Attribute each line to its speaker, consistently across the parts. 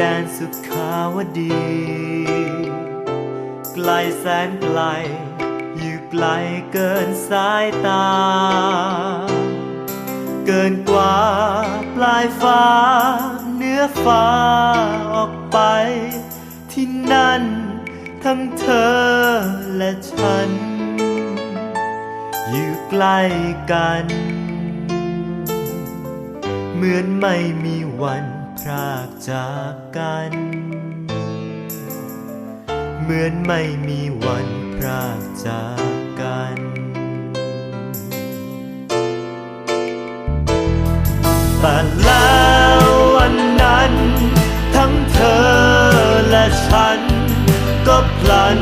Speaker 1: แดนสุขาวดี ไกลแสนไกล อยู่ไกลเกินสายตา เกินกว่าปลายฟ้า เนื้อฟ้าออกไป ที่นั่น ทั้งเธอและฉัน อยู่ใกล้กัน เหมือนไม่มีวัน พรากจากกัน เหมือนไม่มีวันพรากจากกันแต่แล้ววันนั้น ทั้งเธอและฉัน ก็พลัน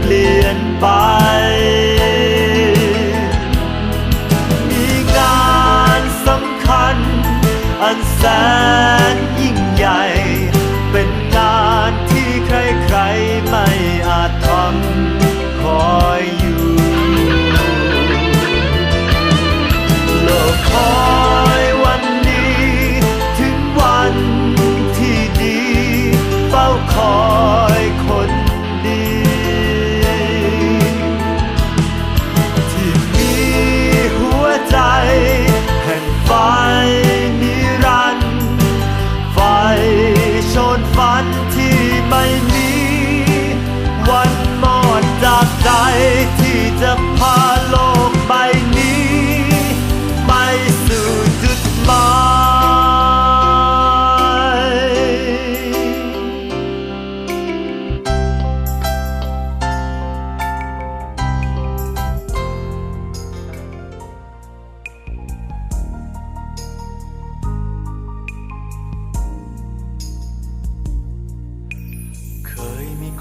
Speaker 1: เปลี่ยนไป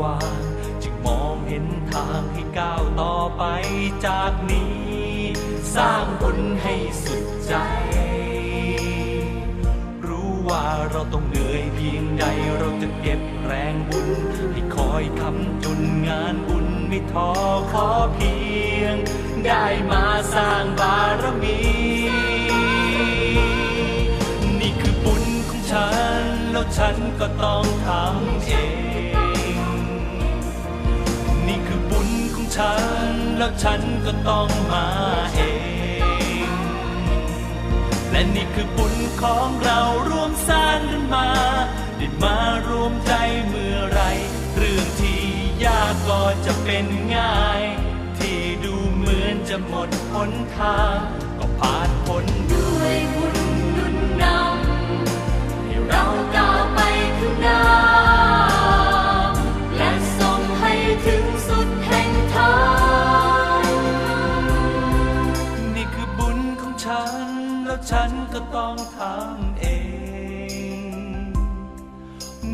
Speaker 1: วางจึงมองเห็นทางให้ก้าวต่อไปจากนี้ สร้างบุญให้สุดใจ รู้ว่าเราต้องเหนื่อยเพียงใดเราจะเก็บแรงบุญ ให้คอยคำจุนงานบุญไม่ท้อขอเพียง ได้มาสร้างบารมี นี่คือบุญของฉัน แล้วฉันก็ต้องทำเอง ฉัน แล้วฉันก็ต้องมาเอง และนี่คือบุญของเราร่วมสร้างกันมาได้มารวมใจเมื่อไร เรื่องที่ยากก็จะเป็นง่าย ที่ดูเหมือนจะหมดหนทาง ก็ผ่านพ้นด้วย
Speaker 2: ด้วยบุญ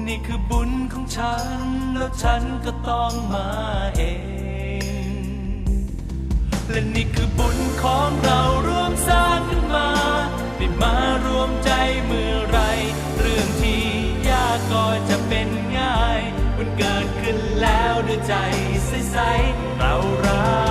Speaker 2: นี่
Speaker 1: คือบุญของฉัน แล้วฉันก็ต้องมาเอง และนี่คือบุญของเราร่วมสร้างขึ้นมาได้มารวมใจเมื่อไร เรื่
Speaker 2: องที่ยา
Speaker 1: ก
Speaker 2: ก็จะ
Speaker 1: เป็น
Speaker 2: ง่าย มันเกิ
Speaker 1: ด
Speaker 2: ขึ้นแล้วด้วยใจ
Speaker 1: ใสๆเรารัก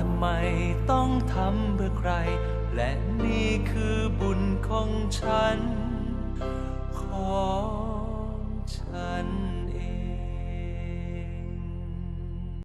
Speaker 1: ทำไมต้องทำเพื่อใคร และนี่คือบุญของฉัน ของฉัน